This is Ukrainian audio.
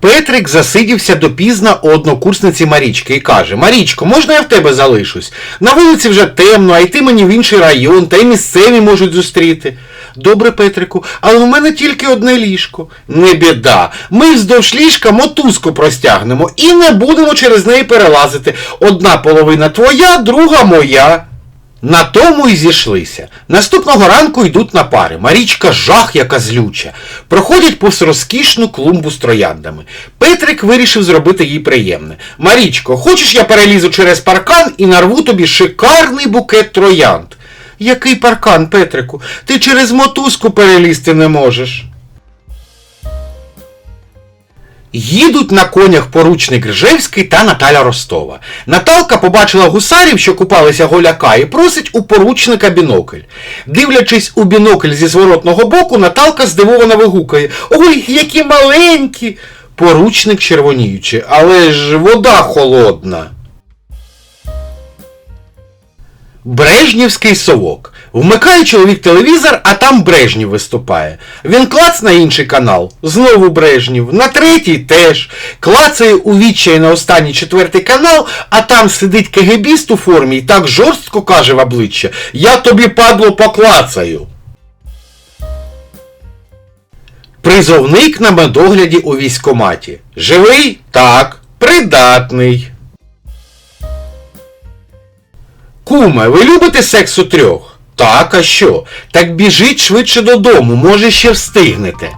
Петрик засидівся допізна у однокурсниці Марічки і каже: Марічко, можна я в тебе залишусь? На вулиці вже темно, а йти мені в інший район, та й місцеві можуть зустріти. Добре, Петрику, але у мене тільки одне ліжко. Не біда. Ми вздовж ліжка мотузку простягнемо і не будемо через неї перелазити. Одна половина твоя, друга моя. На тому й зійшлися. Наступного ранку йдуть на пари. Марічка жах, яка злюча. Проходять повз розкішну клумбу з трояндами. Петрик вирішив зробити їй приємне. Марічко, хочеш я перелізу через паркан і нарву тобі шикарний букет троянд? Який паркан, Петрику? Ти через мотузку перелізти не можеш. Їдуть на конях поручник Ржевський та Наталя Ростова. Наталка побачила гусарів, що купалися голяка, і просить у поручника бінокль. Дивлячись у бінокль зі зворотного боку, Наталка здивовано вигукає Ой, які маленькі! Поручник червоніючи, але ж вода холодна. Брежнівський совок. Вмикає чоловік телевізор, а там Брежнів виступає. Він клац на інший канал, знову Брежнів, на третій теж. Клацає у відчай на останній четвертий канал, а там сидить кегебіст у формі і так жорстко каже в обличчя Я тобі падло поклацаю. Призовник на медогляді у військкоматі. Живий? Так. Придатний. Куме, ви любите секс у трьох? Так, а що? Так біжіть швидше додому, може ще встигнете.